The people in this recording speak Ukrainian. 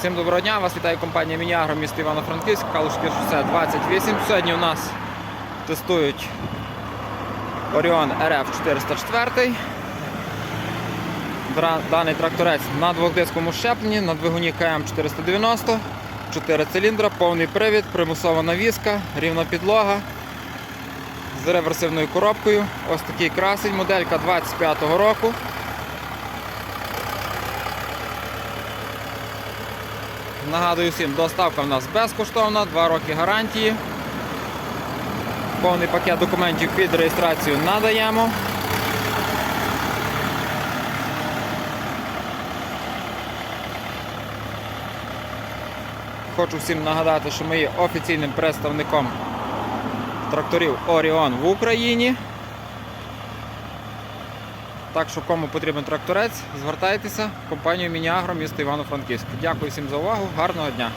Всім доброго дня, вас вітає компанія Мініагро місто Івано-Франківськ, Калушське шосе 28. Сьогодні у нас тестують Orion RF 404. Даний тракторець на двохдисковому щепленні, на двигуні КМ 490, 4 циліндра, повний привід, примусова навіска, рівна підлога з реверсивною коробкою. Ось такий красень, моделька 25-го року. Нагадую всім, доставка в нас безкоштовна, 2 роки гарантії. Повний пакет документів під реєстрацію надаємо. Хочу всім нагадати, що ми є офіційним представником тракторів Оріон в Україні. Так що кому потрібен тракторець, звертайтеся в компанію Мініагро місто Івано-Франківськ. Дякую всім за увагу, гарного дня!